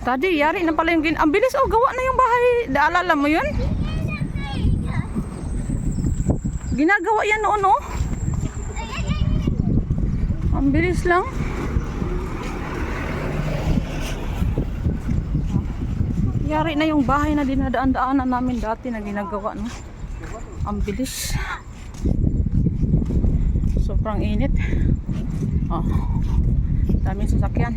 Tadi, yari na pala yung gin... Ang bilis, oh, gawa na yung bahay. Naalala mo yun? Ginagawa yan noon, oh. Ang bilis lang. Yari na yung bahay na dinadaan-daanan namin dati na ginagawa, no? Ang bilis. Sobrang init. Oh. Daming sasakyan.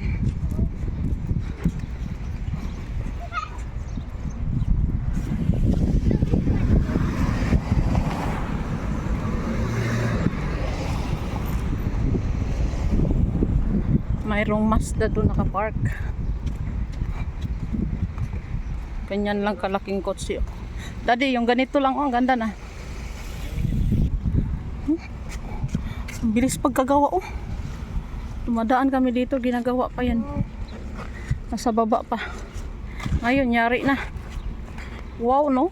Mayroong Mazda doon nakapark. Ganyan lang kalaking kotse. oh. Daddy, yung ganito lang, oh, ang ganda na. Hmm? Ang bilis pagkagawa, oh. Dumadaan kami dito, ginagawa pa yan. Nasa baba pa. Ngayon, nyari na. Wow, no?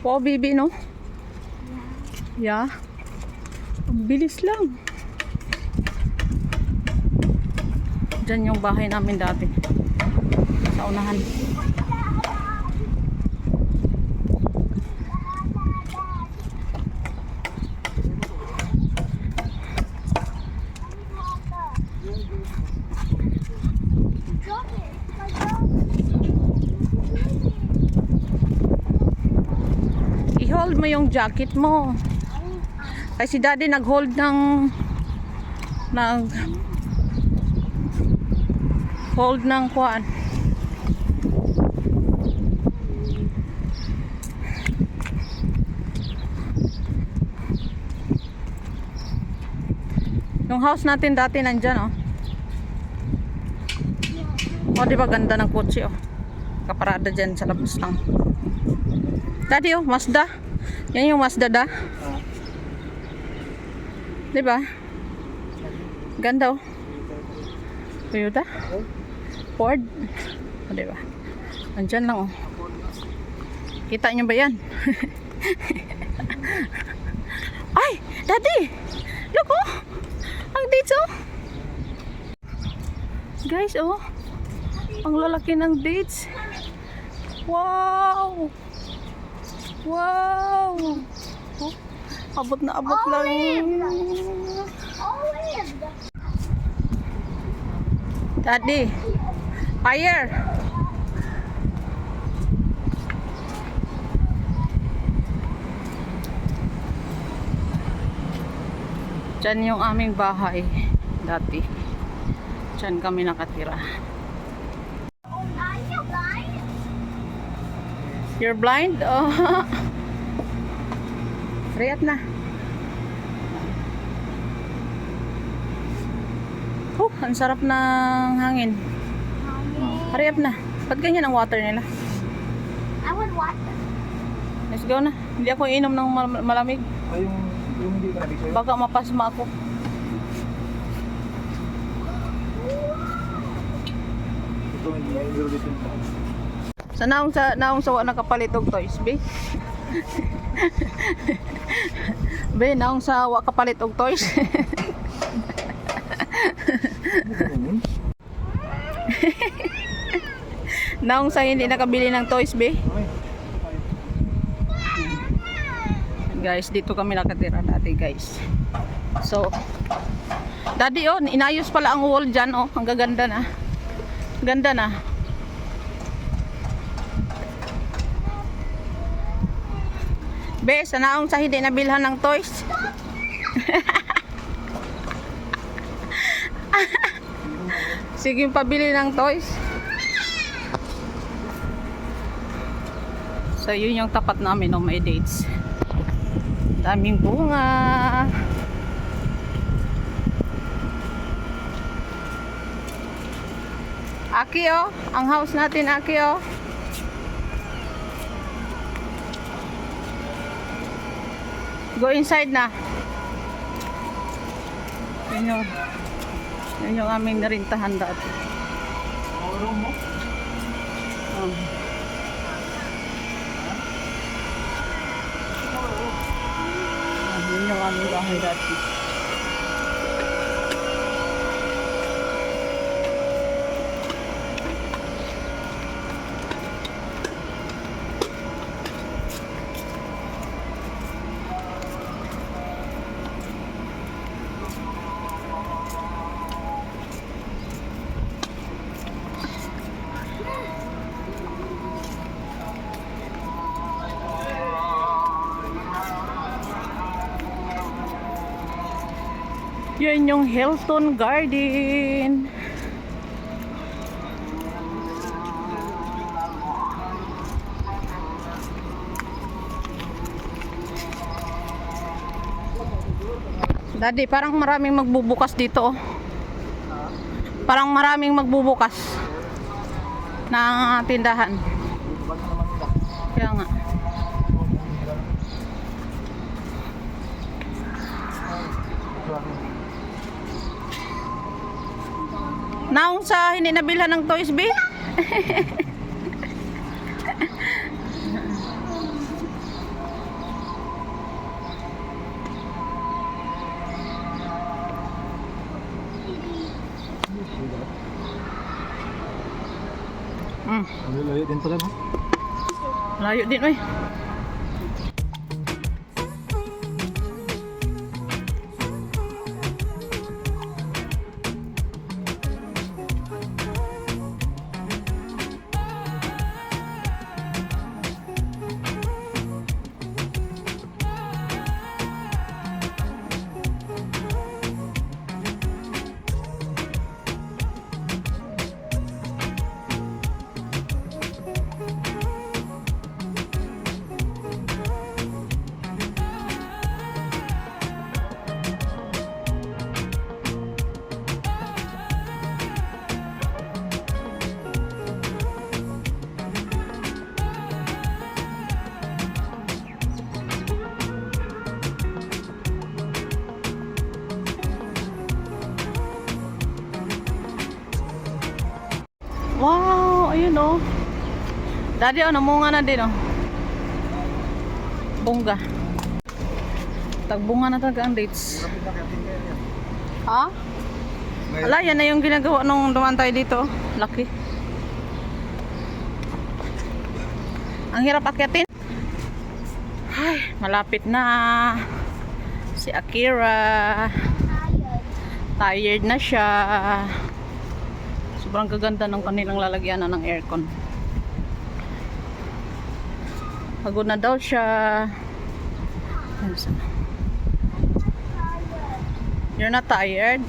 Wow, baby, no? Yeah. Ang bilis lang. Diyan yung bahay namin dati. Sa unahan. I-hold mo yung jacket mo. Kasi si daddy nag-hold ng nag hold ng kuan. Yung house natin dati nandyan oh. Oh, di ba ganda ng kotse oh. Kaparada dyan sa labas lang. Dati oh, Mazda. Yan yung Mazda da. Di ba? Ganda oh. Toyota? Ford? O, di ba? Andyan lang oh. Kita niyo ba yan? Ay! Daddy! Look oh! Ang dates oh! Guys oh! Ang lalaki ng dates! Wow! Wow! Oh, abot na abot lang. Daddy, fire! Diyan yung aming bahay dati. Diyan kami nakatira. You're blind? Oh. Riyat na. Oh, ang sarap ng hangin. Hurry up na. Ba't ganyan ang water nila? I watch them. Let's go na. Hindi ako inom ng mal- malamig. Ay, yung, yung hindi nabig sa'yo. Baka mapasma ako. Ito, hindi revolution pa. Sa naong sa naong sawa nakapalit og toys, be. be, naong sawa kapalit og toys. Naong sa hindi nakabili ng toys, be. Guys, dito kami nakatira dati, guys. So, Daddy, oh, inayos pala ang wall dyan, oh. Ang gaganda na. Ganda na. Be, sa naong sa hindi nabilhan ng toys. Sige, pabili ng toys. So, yun yung tapat namin ng may dates. Daming bunga. Aki oh, ang house natin Aki oh. Go inside na. Yun yung, yun yung aming narintahan dati. Mauro mo? Oh. Ah, yun yung Yan yung Hilton Garden. Daddy, parang maraming magbubukas dito. oh. Parang maraming magbubukas ng tindahan. Ba't naman nila? Kaya nga. Naong sa hindi nabilhan ng Toys B? Mm, layo din pala no? layo din oy. Wow, ayun oh. Daddy, oh, namunga na din oh. Bunga. Tagbunga na talaga ang dates. Ha? Ala, yan na yung ginagawa nung dumaan tayo dito. Laki. Ang hirap akyatin. Ay, malapit na. Si Akira. Tired na siya. Sobrang gaganda ng kanilang lalagyanan ng aircon. Pagod na daw siya. You're not tired?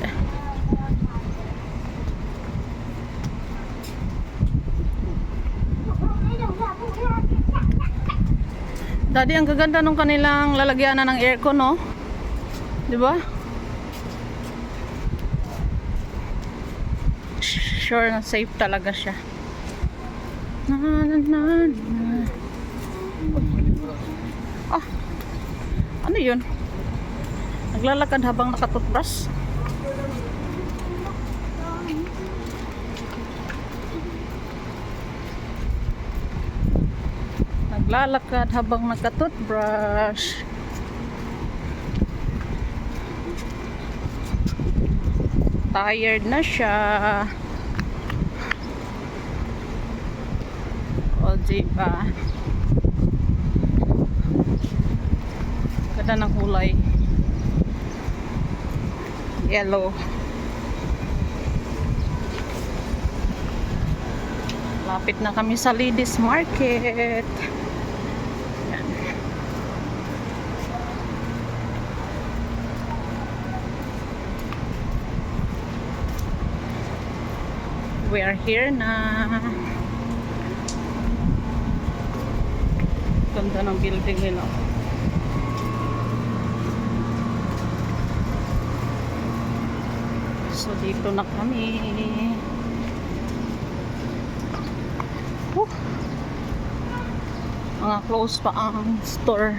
Daddy, ang gaganda ng kanilang lalagyanan ng aircon, no? Di ba? Sure na safe talaga siya. Na, na, na, na. Ah, ano yun? Naglalakad habang nakatutbrush. Naglalakad habang nakatutbrush. Tired na siya. Diba? Ganda ng kulay. Yellow. Lapit na kami sa Ladies Market. We are here na. Ganda ng building nila. So dito na kami. Whew. Mga close pa ang store.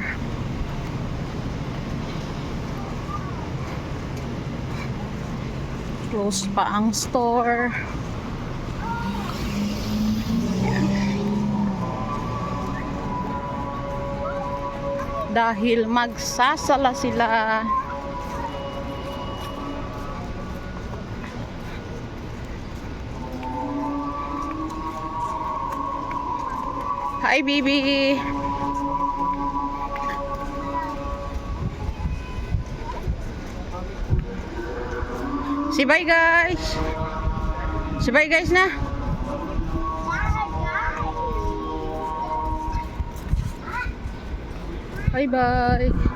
Close pa ang store. Dahil magsasala sila. Hi, baby. Si bye guys. Si bye guys na. Bye bye.